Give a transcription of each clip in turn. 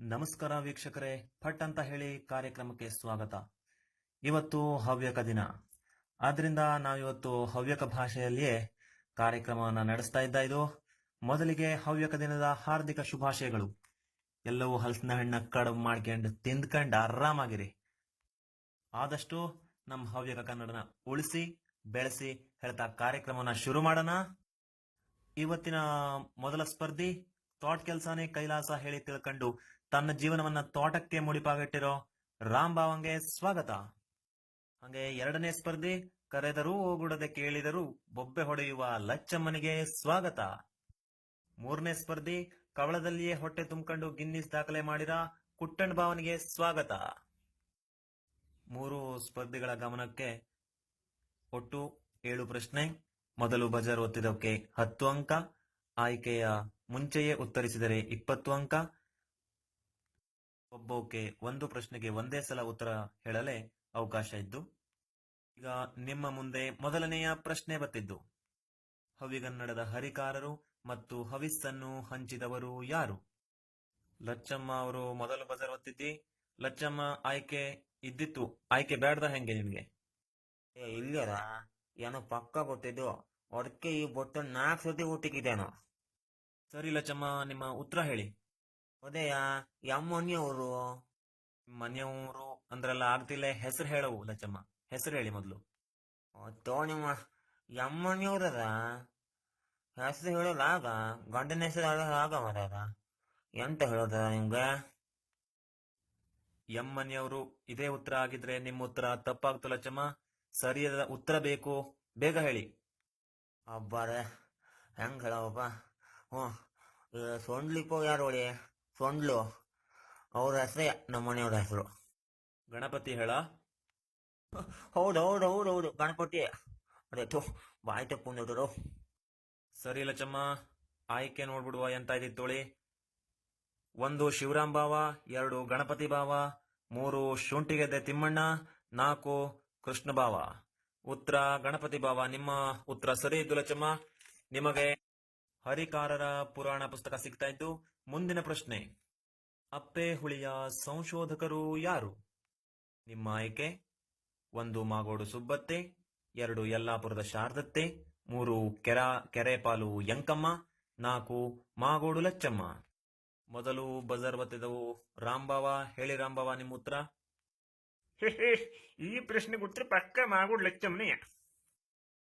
ನಮಸ್ಕಾರ ವೀಕ್ಷಕರೇ ಫಟ್ ಅಂತ ಹೇಳಿ ಕಾರ್ಯಕ್ರಮಕ್ಕೆ ಸ್ವಾಗತ. ಇವತ್ತು ಹವ್ಯಕ ದಿನ. ಆದ್ರಿಂದ ನಾವಿವತ್ತು ಹವ್ಯಕ ಭಾಷೆಯಲ್ಲಿಯೇ ಕಾರ್ಯಕ್ರಮವನ್ನು ನಡೆಸ್ತಾ ಇದ್ದ ಇದು. ಮೊದಲಿಗೆ ಹವ್ಯಕ ದಿನದ ಹಾರ್ದಿಕ ಶುಭಾಶಯಗಳು. ಎಲ್ಲವೂ ಹಲಸಿನ ಹಣ್ಣ ಕಡಬು ಮಾಡ್ಕೊಂಡು ತಿಂದ್ಕಂಡು ಆರಾಮಾಗಿರಿ. ಆದಷ್ಟು ನಮ್ಮ ಹವ್ಯಕ ಕನ್ನಡನ ಉಳಿಸಿ, ಬೆಳೆಸಿ ಹೇಳ್ತಾ ಕಾರ್ಯಕ್ರಮನ ಶುರು ಮಾಡೋಣ. ಇವತ್ತಿನ ಮೊದಲ ಸ್ಪರ್ಧಿ ತೋಟ್ ಕೆಲಸನೇ ಕೈಲಾಸ ಹೇಳಿ ತಿಳ್ಕೊಂಡು ತನ್ನ ಜೀವನವನ್ನ ತೋಟಕ್ಕೆ ಮುಡಿಪಾಗಿಟ್ಟಿರೋ ರಾಮ್ ಬಾವಂಗೆ ಸ್ವಾಗತ. ಹಾಗೆ ಎರಡನೇ ಸ್ಪರ್ಧಿ ಕರೆದರೂ ಹೋಗುಡದೆ ಕೇಳಿದರೂ ಬೊಬ್ಬೆ ಹೊಡೆಯುವ ಲಚ್ಚಮ್ಮನಿಗೆ ಸ್ವಾಗತ. ಮೂರನೇ ಸ್ಪರ್ಧಿ ಕವಳದಲ್ಲಿಯೇ ಹೊಟ್ಟೆ ತುಂಬಿಕೊಂಡು ಗಿನ್ನಿಸ್ ದಾಖಲೆ ಮಾಡಿರ ಕುಟ್ಟಣ್ ಭಾವನಿಗೆ ಸ್ವಾಗತ. ಮೂರು ಸ್ಪರ್ಧಿಗಳ ಗಮನಕ್ಕೆ ಒಟ್ಟು ಏಳು ಪ್ರಶ್ನೆ. ಮೊದಲು ಬಜಾರ್ ಒತ್ತಿದಕ್ಕೆ ಹತ್ತು ಅಂಕ, ಆಯ್ಕೆಯ ಮುಂಚೆಯೇ ಉತ್ತರಿಸಿದರೆ ಇಪ್ಪತ್ತು ಅಂಕ ಒಬ್ಬಕ್ಕೆ ಒಂದು ಪ್ರಶ್ನೆಗೆ ಒಂದೇ ಸಲ ಉತ್ತರ ಹೇಳಲೇ ಅವಕಾಶ ಇದ್ದು ಈಗ ನಿಮ್ಮ ಮುಂದೆ ಮೊದಲನೆಯ ಪ್ರಶ್ನೆ ಬತ್ತಿದ್ದು. ಹವಿಗನ್ನಡದ ಹರಿಕಾರರು ಮತ್ತು ಹವಿಸ್ಸನ್ನು ಹಂಚಿದವರು ಯಾರು? ಲಚ್ಚಮ್ಮ ಅವರು ಮೊದಲು ಬಜರ್ ಒತ್ತಿದ್ದಿ? ಲಚ್ಚಮ್ಮ ಆಯ್ಕೆ ಇದ್ದಿತ್ತು. ಆಯ್ಕೆ ಬೇಡ್ದ ಹೆಂಗೆ ನಿಮ್ಗೆ? ಏ ಇಲ್ಲರ ಏನೋ ಪಕ್ಕ ಗೊತ್ತಿದ್ದು ಅದಕ್ಕೆ ಈ ಬೊಟ್ಟು ನಾಲ್ಕು ಸತಿ ಊಟಕ್ಕಿದ್ದೇನು ಸರಿ ಲಚ್ಚಮ್ಮ ನಿಮ್ಮ ಉತ್ತರ ಹೇಳಿ. ಅದೇಯ ಯಾವ ಮನೆಯವರು ಮನೆಯವರು ಅಂದ್ರೆಲ್ಲ ಆಗ್ತಿಲ್ಲ. ಹೆಸರು ಹೇಳವು ಲಚ್ಚಮ್ಮ. ಹೆಸರು ಹೇಳಿ ಮೊದಲು. ತೋಣಿಮ್ಮ ಯಮ್ಮನಿಯವ್ರದ ಹೆಸರು ಹೇಳೋಲ್ಲ ಆಗ ಗಂಡನ ಹೆಸರು ಹೇಳೋದು ಆಗ ಮರ್ಯಾದ ಎಂತ ಹೇಳೋದ ನಿಮ್ಗೆ? ಯಮ್ಮನಿಯವರು ಇದೇ ಉತ್ತರ ಆಗಿದ್ರೆ ನಿಮ್ಮ ಉತ್ತರ ತಪ್ಪಾಗ್ತು ಲಚ್ಚಮ್ಮ. ಸರಿಯಾದ ಉತ್ತರ ಬೇಕು. ಬೇಗ ಹೇಳಿ. ಅಬ್ಬಾರೆ, ಹೆಂಗ್ ಹೇಳವಪ್ಪ? ಹ್ಞೂ ಸೊಂಡ್ಲಿಪ್ಪೋ ಯಾರು ಸೊಂಡ್ಲು ಅವ್ರ ಹೆಸರೇ ನಮ್ಮ ಮನೆಯವ್ರ ಹೆಸರು. ಗಣಪತಿ ಹೇಳ? ಹೌದು ಹೌದು ಹೌದು ಹೌದು ಗಣಪತಿ. ಅದೇ ಥು ಬಾಯಿ ತಪ್ಪಿದ್ರು ಸರಿ ಲಚಮ್ಮ ಆಯ್ಕೆ ನೋಡ್ಬಿಡುವ ಎಂತ ಇದ್ದಿತ್ತು ತೋಳಿ. ಒಂದು ಶಿವರಾಮ್ ಬಾವ ಎರಡು ಗಣಪತಿ ಬಾವ ಮೂರು ಶುಂಠಿಗೆದ್ದೆ ತಿಮ್ಮಣ್ಣ ನಾಲ್ಕು ಕೃಷ್ಣ ಬಾವ ಉತ್ತರ ಗಣಪತಿ ಬಾವ ನಿಮ್ಮ ಉತ್ತರ ಸರಿ ಇದ್ದು ಲಚಮ್ಮ. ನಿಮಗೆ ಹರಿಕಾರರ ಪುರಾಣ ಪುಸ್ತಕ ಸಿಗ್ತಾ ಇದ್ದು ಮುಂದಿನ ಪ್ರಶ್ನೆ. ಅಪ್ಪೆ ಹುಳಿಯ ಸಂಶೋಧಕರು ಯಾರು? ನಿಮ್ಮ ಆಯ್ಕೆ? ಒಂದು ಮಾಗೋಡು ಸುಬ್ಬತ್ತೆ ಎರಡು ಯಲ್ಲಾಪುರದ ಶಾರದತ್ತೆ ಮೂರು ಕೆರ ಕೆರೆಪಾಲು ಯಂಕಮ್ಮ ನಾಲ್ಕು ಮಾಗೋಡು ಲಚ್ಚಮ್ಮ. ಮೊದಲು ಬಜರ್ ಬತ್ತಿದವು. ರಾಂಬಾವ ಹೇಳಿ ರಾಂಬಾವ ನಿಮ್ಮ ಉತ್ತರ ಈ ಪ್ರಶ್ನೆ ಉತ್ತರ ಪಕ್ಕ ಮಾಗೋಡು ಲಚ್ಚಮ್ಮನೇ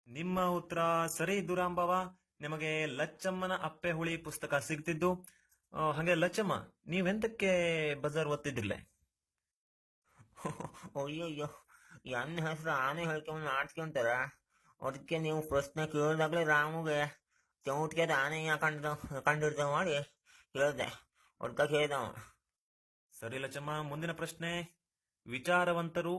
ನಿಮ್ಮ ಉತ್ತರ ಸರಿ ಇದ್ದು ರಾಂಬಾವ. ನಿಮಗೆ ಲಚ್ಚಮ್ಮನ ಅಪ್ಪೆ ಹುಳಿ ಪುಸ್ತಕ ಸಿಗ್ತಿದ್ದು? ಹಾಗೆ ಲಚ್ಚಮ್ಮ ನೀವೆಂತಕ್ಕೆ ಬಜಾರ್ ಓದ್ತಿದ್ದಿಲ್ಲ ಅಯ್ಯೋ ಎನ್ ಹೆಸರು ಆನೆ ಹೇಳ್ಕೊಂಡ್ ಆಡ್ಸ್ಕೊಂತಾರ? ಅದಕ್ಕೆ ನೀವು ಪ್ರಶ್ನೆ ಕೇಳಿದಾಗಲೇ ರಾಮುಗೆ ಚೌಟ್ಗೆ ಆನೆ ಕಂಡ ಕಂಡಿರ್ತಾವ ಮಾಡಿ ಹೇಳ್ದೆ. ಅದಕ್ಕೆ ಕೇಳ್ದವ. ಸರಿ ಲಚ್ಚಮ್ಮ ಮುಂದಿನ ಪ್ರಶ್ನೆ. ವಿಚಾರವಂತರು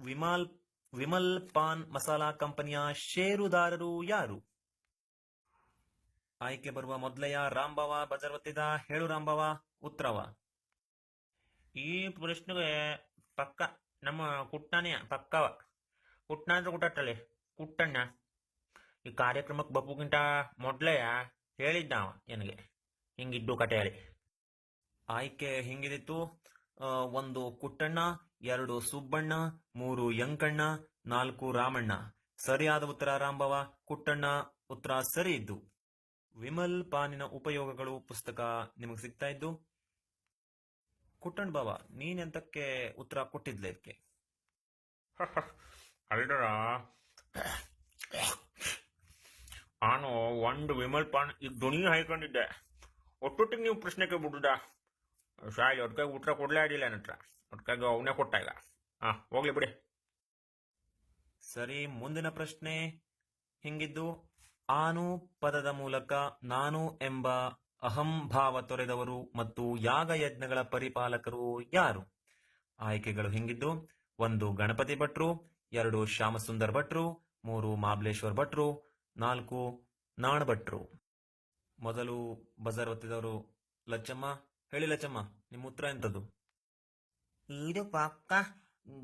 ವಿಮಾಲ್ ವಿಮಲ್ ಪಾನ್ ಮಸಾಲಾ ಕಂಪನಿಯ ಷೇರುದಾರರು ಯಾರು? ಆಯ್ಕೆ ಬರುವ ಮೊದಲೆಯ ರಾಂಬವ ಬಜರ್ ಒತ್ತಿದ ಹೇಳು ರಾಂಬವ ಉತ್ತರವ ಈ ಪ್ರಶ್ನೆಗೆ ಪಕ್ಕ, ನಮ್ಮ ಕುಟ್ಟನೇ ಪಕ್ಕವ. ಕುಟ್ಟ ಅಂದ್ರೆ ಕುಟ್ಟಟ್ಟಲ್ಲಿ ಕುಟ್ಟಣ್ಣ. ಈ ಕಾರ್ಯಕ್ರಮಕ್ಕೆ ಬಪ್ಪುಗಿಂತ ಮೊದ್ಲೇ ಹೇಳಿದ್ದ ನನಗೆ ಹಿಂಗಿದ್ದು ಕತೆ ಹೇಳಿ ಆಯ್ಕೆ ಹಿಂಗಿದಿತ್ತು? ಒಂದು ಕುಟ್ಟಣ್ಣ, ಎರಡು ಸುಬ್ಬಣ್ಣ, ಮೂರು ಯಂಕಣ್ಣ, ನಾಲ್ಕು ರಾಮಣ್ಣ. ಸರಿಯಾದ ಉತ್ತರ ರಾಂಬವ, ಕುಟ್ಟಣ್ಣ, ಉತ್ತರ ಸರಿ ಇದ್ದು ವಿಮಲ್ ಪಾನಿನ ಉಪಯೋಗಗಳು ಪುಸ್ತಕ ನಿಮಗೆ ಸಿಗ್ತಾ ಇದ್ದು? ಕುಟ್ಟಣ್ ಬಾಬಾ ನೀನೆಂತಕ್ಕೆ ಉತ್ತರ ಕೊಟ್ಟಿದ್ಲೆ ಇದಕ್ಕೆ ನಾನು ಒಂದು ವಿಮಲ್ ಪಾನ್ ಈಗ ಧ್ವನಿ ಹಾಯ್ಕೊಂಡಿದ್ದೆ. ಒಟ್ಟೊಟ್ಟಿಗೆ ನೀವು ಪ್ರಶ್ನೆ ಕೇಳ್ಬಿಡುದ ಶಾಯಿ ಅವ್ರ ಉತ್ತರ ಕೊಡಲೇ ಆಗಿಲ್ಲ ನನ್ನ ಹತ್ರ. ಅದಕ್ಕಾಗಿ ಅವನೇ ಕೊಟ್ಟ ಈಗ ಹಾ ಹೋಗ್ಲಿ ಬಿಡಿ. ಸರಿ ಮುಂದಿನ ಪ್ರಶ್ನೆ ಹಿಂಗಿದ್ದು? ಆನು ಪದದ ಮೂಲಕ ನಾನು ಎಂಬ ಅಹಂಭಾವ ತೊರೆದವರು ಮತ್ತು ಯಾಗಯಜ್ಞಗಳ ಪರಿಪಾಲಕರು ಯಾರು? ಆಯ್ಕೆಗಳು ಹಿಂಗಿದ್ದು, ಒಂದು ಗಣಪತಿ ಭಟ್ರು, ಎರಡು ಶ್ಯಾಮಸುಂದರ್ ಭಟ್ರು, ಮೂರು ಮಾಬ್ಲೇಶ್ವರ್ ಭಟ್ರು, ನಾಲ್ಕು ನಾಣ ಭಟ್ರು. ಮೊದಲು ಬಜಾರ್ ಒತ್ತಿದವರು ಲಚ್ಚಮ್ಮ, ಹೇಳಿ ಲಚ್ಚಮ್ಮ, ನಿಮ್ಮ ಉತ್ತರ ಎಂತದ್ದು ಇದು ಪಕ್ಕ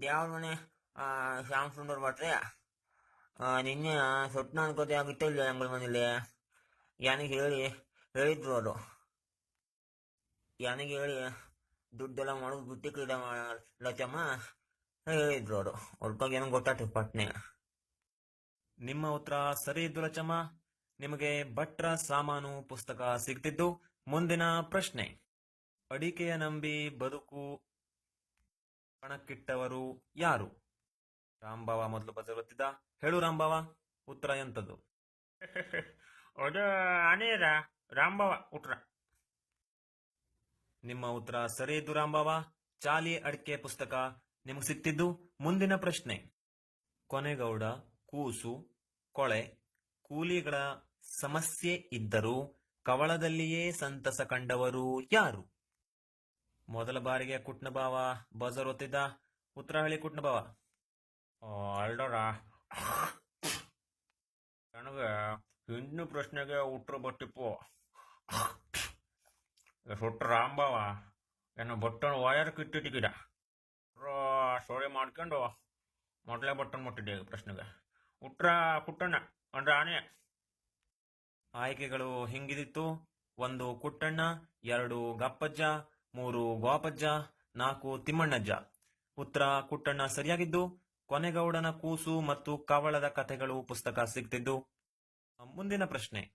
ದೇವ್ರ ಮನೆ ಶ್ಯಾಮಸುಂದರ್ ಭಟ್ರೆಯಾ ನಿನ್ನೆ ಸೊಟ್ನ ಅನ್ಕೋತೆ ಆಗಿತ್ತು ಇಲ್ಲ ಅಂಗಳ ಮನೇಲಿ? ಯಾನಿಗೆ ಹೇಳಿ, ಹೇಳಿದ್ರು ಅದು ಯಾನಿಗೆ ಹೇಳಿ, ದುಡ್ಡೆಲ್ಲ ಮಾಡೋದು ಗುಟ್ಟಿ ಕ್ರೀಡೆ ಲಚಮ್ಮ ಹೇಳಿದ್ರು ಅವರು. ಬಗ್ಗೆ ಏನೋ ಗೊತ್ತಾಯ್ತು ಪಟ್ನೆ. ನಿಮ್ಮ ಉತ್ತರ ಸರಿ ಇದ್ದು ಲಚಮ್ಮ ನಿಮಗೆ ಭಟ್ರ ಸಾಮಾನು ಪುಸ್ತಕ ಸಿಗ್ತಿದ್ದು? ಮುಂದಿನ ಪ್ರಶ್ನೆ. ಅಡಿಕೆಯ ನಂಬಿ ಬದುಕು ಪಣಕ್ಕಿಟ್ಟವರು ಯಾರು? ರಾಂಬಾವ ಮೊದಲು ಬದಲುತ್ತಿದ್ದ ಹೇಳು ರಾಂಬಾವ ಉತ್ತರ ಎಂತದ್ದು ಅದು ಅನೇರ ರಾಂಬವ ಉತ್ತರ. ನಿಮ್ಮ ಉತ್ತರ ಸರಿ ಇದ್ದು ರಾಂಬಾವ ಚಾಲಿ ಅಡಿಕೆ ಪುಸ್ತಕ ನಿಮಗೆ ಸಿಕ್ತಿದ್ದು? ಮುಂದಿನ ಪ್ರಶ್ನೆ. ಕೊನೆಗೌಡ ಕೂಸು ಕೊಳೆ ಕೂಲಿಗಳ ಸಮಸ್ಯೆ ಇದ್ದರೂ ಕವಳದಲ್ಲಿಯೇ ಸಂತಸ ಕಂಡವರು ಯಾರು? ಮೊದಲ ಬಾರಿಗೆ ಕುಟ್ನಭಾವ ಬಜರ್ ಒತ್ತಿದ್ದ ಉತ್ತರ ಹೇಳಿ ಕುಟ್ನಬಾವ. ಅಲ್ಡರ ನನಗೆ ಹಿಂದಿನ ಪ್ರಶ್ನೆಗೆ ಉತ್ತರ ಬಟ್ಟಿಪ್ಪು ಸುಟ್ಟ ರಾಂಬವ ಏನು ಬಟ್ಟನ್ ವಯರ್ ಕಿಟ್ಟಿಟ್ಟಿಗಿದ ಸೋರೆ ಮಾಡ್ಕೊಂಡು ಮೊದಲೇ ಬಟ್ಟನ್ ಮುಟ್ಟಿದ್ದೆ ಪ್ರಶ್ನೆಗೆ ಉತ್ತರ ಕುಟ್ಟಣ್ಣ ಅಂದ್ರೆ ಆನೆ ಆಯ್ಕೆಗಳು ಹಿಂಗಿದಿತ್ತು? ಒಂದು ಕುಟ್ಟಣ್ಣ, ಎರಡು ಗಪ್ಪಜ್ಜ, ಮೂರು ಗೋಪಜ್ಜ, ನಾಲ್ಕು ತಿಮ್ಮಣ್ಣಜ್ಜ. ಉತ್ತರ ಕುಟ್ಟಣ್ಣ ಸರಿಯಾಗಿದ್ದು ಕೊನೆಗೌಡನ ಕೂಸು ಮತ್ತು ಕವಳದ ಕಥೆಗಳು ಪುಸ್ತಕ ಸಿಗ್ತಿದ್ದು. ಮುಂದಿನ ಪ್ರಶ್ನೆ.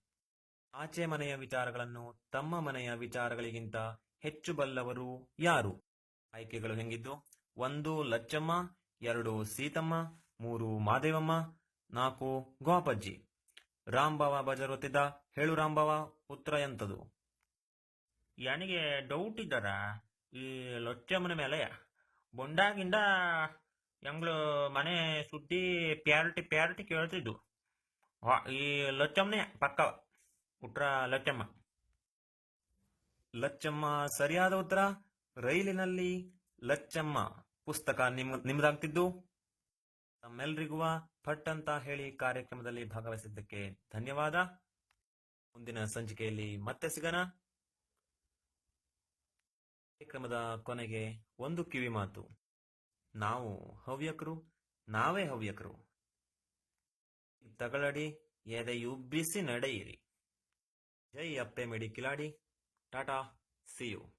ಆಚೆ ಮನೆಯ ವಿಚಾರಗಳನ್ನು ತಮ್ಮ ಮನೆಯ ವಿಚಾರಗಳಿಗಿಂತ ಹೆಚ್ಚು ಬಲ್ಲವರು ಯಾರು? ಆಯ್ಕೆಗಳು ಹೆಂಗಿದ್ದು? ಒಂದು ಲಚ್ಚಮ್ಮ, ಎರಡು ಸೀತಮ್ಮ, ಮೂರು ಮಾದೇವಮ್ಮ, ನಾಲ್ಕು ಗೋಪಜ್ಜಿ. ರಾಂಬಾವ ಬಜರೊತ್ತಿದ್ದ ಹೇಳು ರಾಂಬಾವ, ಉತ್ತರ ಎಂತದು? ನನಗೆ ಡೌಟ್ ಇದ್ದಾರ? ಈ ಲೊಚ್ಚಮ್ಮನ ಮೇಲೆ ಬೊಂಡಾಗಿಂದ ಎಂಗ್ಳು ಮನೆ ಸುದ್ದಿ ಪ್ಯಾರಿಟಿ ಪ್ಯಾರಿಟಿ ಕೇಳ್ತಿದ್ದು ಈ ಲಚ್ಚಮ್ಮನೇ ಪಕ್ಕ ಉತ್ತರ ಲಚ್ಚಮ್ಮ. ಲಚ್ಚಮ್ಮ ಸರಿಯಾದ ಉತ್ತರ? ರೈಲಿನಲ್ಲಿ ಲಚ್ಚಮ್ಮ ಪುಸ್ತಕ ನಿಮ್, ನಿಮ್ದಾಗ್ತಿದ್ದು. ತಮ್ಮೆಲ್ರಿಗೂ ಪಟ್ ಅಂತ ಹೇಳಿ ಕಾರ್ಯಕ್ರಮದಲ್ಲಿ ಭಾಗವಹಿಸಿದ್ದಕ್ಕೆ ಧನ್ಯವಾದ. ಮುಂದಿನ ಸಂಚಿಕೆಯಲ್ಲಿ ಮತ್ತೆ ಸಿಗೋಣ. ಕಾರ್ಯಕ್ರಮದ ಕೊನೆಗೆ ಒಂದು ಕಿವಿ ಮಾತು. ನಾವು ಹವ್ಯಕರು ನಾವೇ ಹವ್ಯಕರು. ತಗಳಡಿ ಎದೆಯುಬ್ಬಿಸಿ ನಡೆಯಿರಿ. ಜೈ ಅಪ್ಪೆ ಮಿಡಿ ಕಿಲಾಡಿ. Tata C you